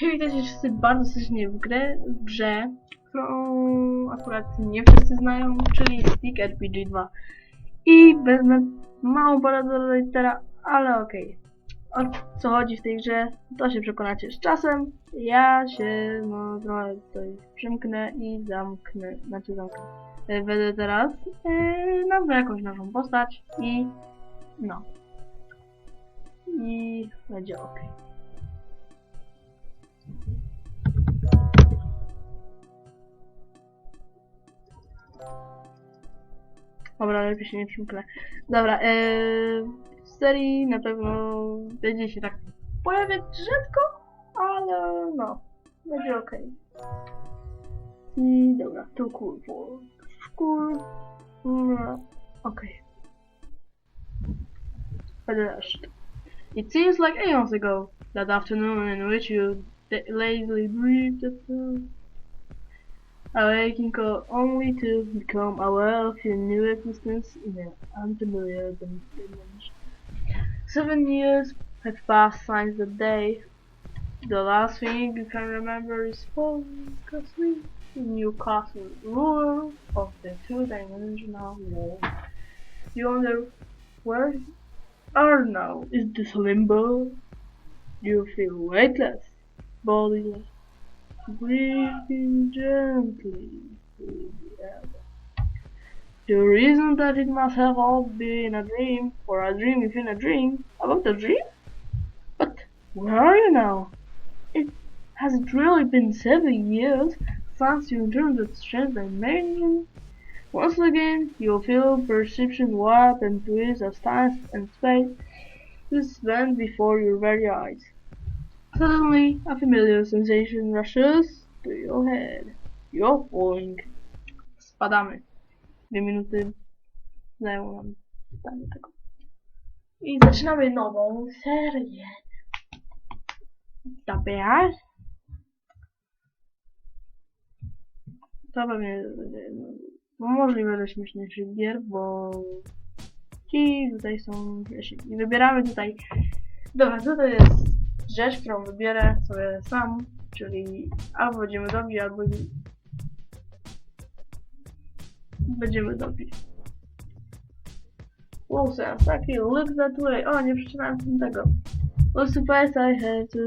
Hej, witajcie wszyscy bardzo serdecznie w grę, w grze, którą akurat nie wszyscy znają, czyli Stick RPG 2. I wezmę małą porę do rejektera, ale okej. O co chodzi w tej grze, to się przekonacie z czasem. Ja się, no, trochę tutaj przymknę i zamknę, znaczy zamknę. E, Będę teraz e, nazwę jakąś naszą postać i no. I będzie ok. Dobra, lepiej się nie przymknę. Dobra, yy, w serii na pewno będzie się tak pojawiać rzadko, ale no, będzie ok. I dobra, cool, for cool, no, okej. Finished. It seems like aeons ago, that afternoon in which you lazily breathed the awaking co- only to become aware of your new existence in an unfamiliar dimension. Seven years have passed since the day. The last thing you can remember is falling asleep in your castle ruler of the two-dimensional world. You wonder where you are now is this limbo. Do you feel weightless, bodiless, breathing gently through the air. The reason that it must have all been a dream, or a dream within a dream, about a dream? But where are you now? It has it really been seven years since you entered the strange dimension? Once again, you feel perception warp and twist as time and space suspend before your very eyes. Suddenly, a familiar sensation rushes to your head. You're falling. Spadamy. Dwie minuty zajęło nam czytanie tego. I zaczynamy nową serię. Dobra. To pewnie no, możliwe, że śmieszniejszych gier, bo ci tutaj są. I wybieramy tutaj. Dobra, co to jest rzecz, którą wybierę sobie sam, czyli albo będziemy dobrzy, albo będziemy dobrzy. Wow, sense, taki look that way. O, nie przeczytałem tego. Well, suppose I have to,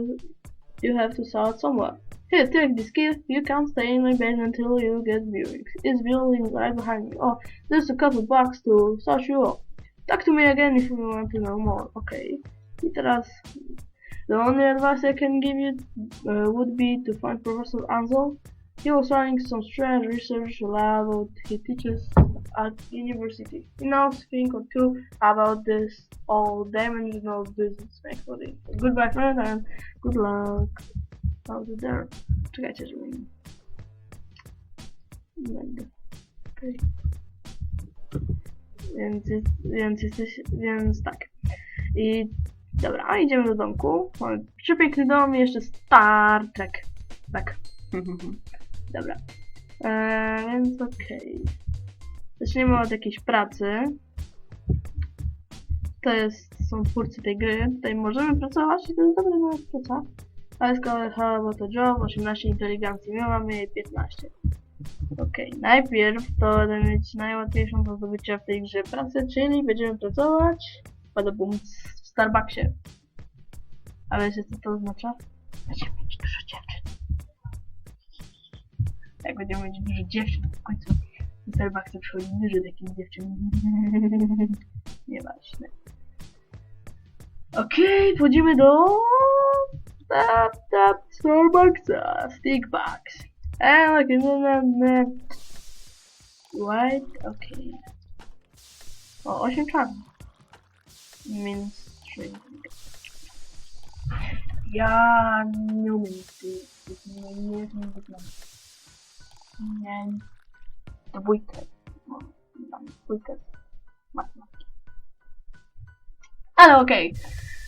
you have to start somewhere. Here, take this key. You can't stay in my bed until you get viewings. It's building right behind me. Oh, there's a couple bucks to start you off. Talk to me again if you want to know more. Okay. I teraz, the only advice I can give you uh, would be to find Professor Ansel. He was running some strange research lab that he teaches at university. He knows thing or two about this all dimensional business method. Goodbye friend and good luck out there. Czekajcie, żeby mi... Będę. Okej. Więc, jest, więc jesteś, więc tak. I dobra, a idziemy do domku. Mamy przepiękny dom i jeszcze Star Trek. Tak. dobra. Eee, więc okej. Zaczniemy od jakiejś pracy. To jest, są twórcy tej gry. Tutaj możemy pracować i to jest dobra nawet praca. Ale about the job, 18 inteligencji, my mamy jej 15. Okej, najpierw to będę mieć najłatwiejszą do zdobycia w tej grze pracę, czyli będziemy pracować padabum w Starbucksie. Ale wiecie co to oznacza? Będziemy mieć dużo dziewczyn. Jak będziemy mieć dużo dziewczyn, to w końcu do Starbucksa przychodzi dużo takich dziewczyn. Nieważne. Okej, wchodzimy do tap tap Starbucksa, stickbox. And like in White, okej. O, 8 czarnych. Mainstream. Ja nie umiem tych, nie, nie umiem wyglądać. Nie. Dwójkę. No, dwójkę. Matematyki. Ale okej.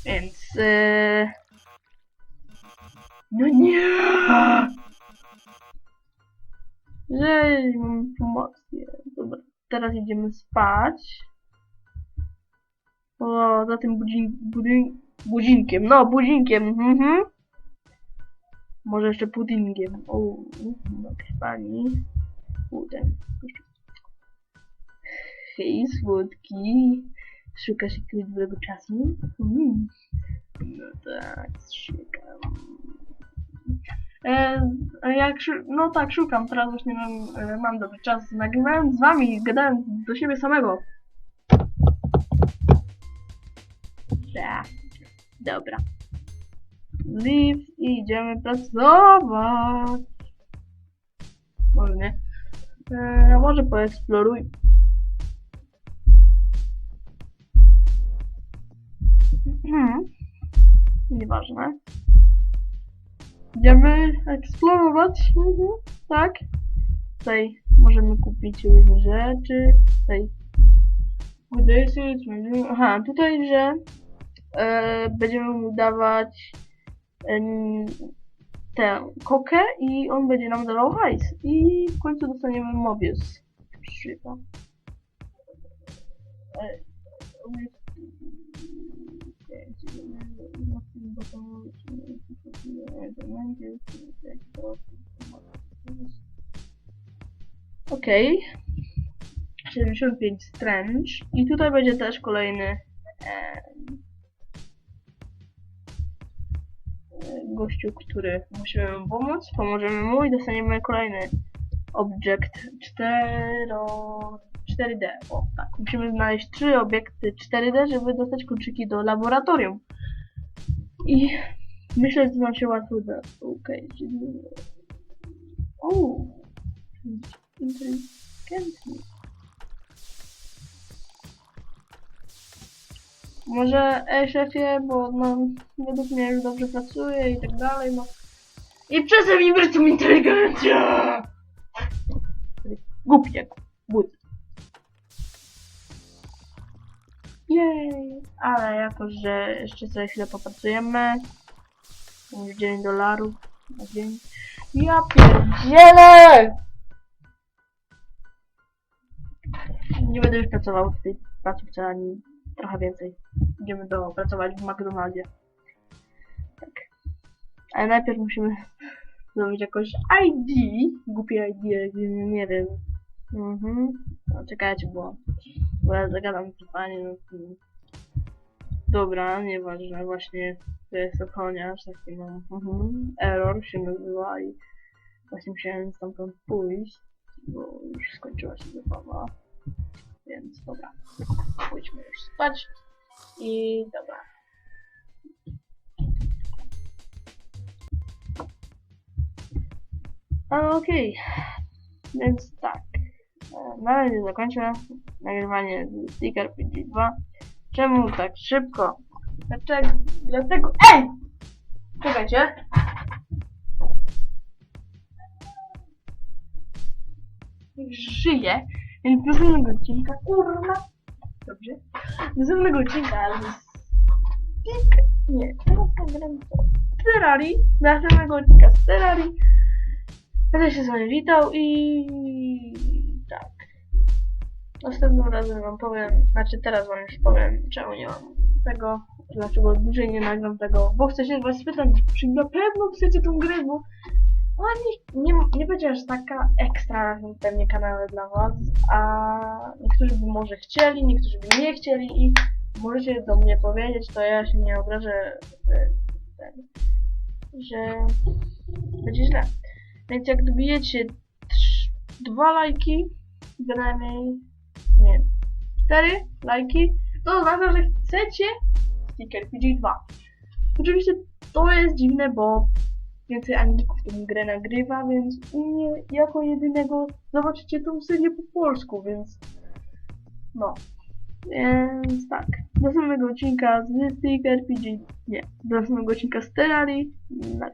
Więc... Yy... No nie! Jej, mam promocję. Dobra, teraz idziemy spać. O, za tym budzin, budzin, budzinkiem, no budzinkiem, mhm. Może jeszcze puddingiem. O, jakaś pani. U, ten. gościu. Hej, słodki. Szukasz jakiegoś dobrego czasu? Mm. No tak, szukam. E, jak no tak, szukam. Teraz właśnie mam, e, mam dobry czas. Nagrywałem z wami, gadałem do siebie samego. Tak, dobra. Leave i idziemy pracować. Może nie. E, a może poeksploruj. Mhm. Nieważne. Idziemy eksplorować. Mhm. Tak. Tutaj możemy kupić różne rzeczy. Tutaj. Aha, tutaj, że będziemy mu dawać em, tę kokę i on będzie nam dawał hajs. I w końcu dostaniemy Mobius. Szyba. E, Okej. 75 Strange. I tutaj będzie też kolejny e, gościu, który musimy mu pomóc. Pomożemy mu i dostaniemy kolejny objekt 4, 4D. O, tak. Musimy znaleźć trzy obiekty 4D, żeby dostać kluczyki do laboratorium. I myślę, że nam się łatwo uda. Okej, czyli... O! Inteligentny. Może e szefie, bo no, według mnie już dobrze pracuje i tak dalej, no. I być tą inteligencję! Głupi jak. Jej! Ale jako, że jeszcze sobie chwilę popracujemy, już 9 dolarów na dzień. Ja pierdzielę! Nie będę już pracował w tej placówce ani trochę więcej. Idziemy do pracować w McDonaldzie. Tak. Ale najpierw musimy zrobić jakoś ID. Głupie ID, nie, wiem. Mhm. No, czekajcie, bo, bo ja zagadam pani. No, Dobra, nieważne, właśnie to jest ochroniarz, taki no, mhm. error się nazywa i właśnie musiałem stamtąd pójść, bo już skończyła się zabawa. Więc dobra, pójdźmy już spać i dobra. A, Okej, więc tak. E, Na razie zakończę nagrywanie z Sticker PG2. Czemu tak szybko? Dlaczego? Dlatego. EJ! Czekajcie. Żyję. Więc następnego odcinka, kurwa. Dobrze. Następnego odcinka, ale z... Stick... Nie, teraz nagram to. Terrarii. Następnego odcinka z Terrarii. Będę się z wami witał i... Tak. Następnym razem wam powiem, znaczy teraz wam już powiem, czemu nie mam tego, dlaczego dłużej nie nagram tego, bo chcę się was spytać, czy na pewno chcecie tą grę, bo ona nie, nie, nie będzie aż taka ekstra pewnie kanały dla was, a niektórzy by może chcieli, niektórzy by nie chcieli i możecie do mnie powiedzieć, to ja się nie obrażę, że, będzie źle. Więc jak dobijecie dwa lajki, bynajmniej nie, cztery lajki, to oznacza, że chcecie sticker PG2. Oczywiście to jest dziwne, bo więcej Anglików tę grę nagrywa, więc u mnie jako jedynego zobaczycie tą serię po polsku, więc no. Więc tak. Do następnego odcinka z Sticker PG. Nie. Do następnego odcinka z Terrarii. Na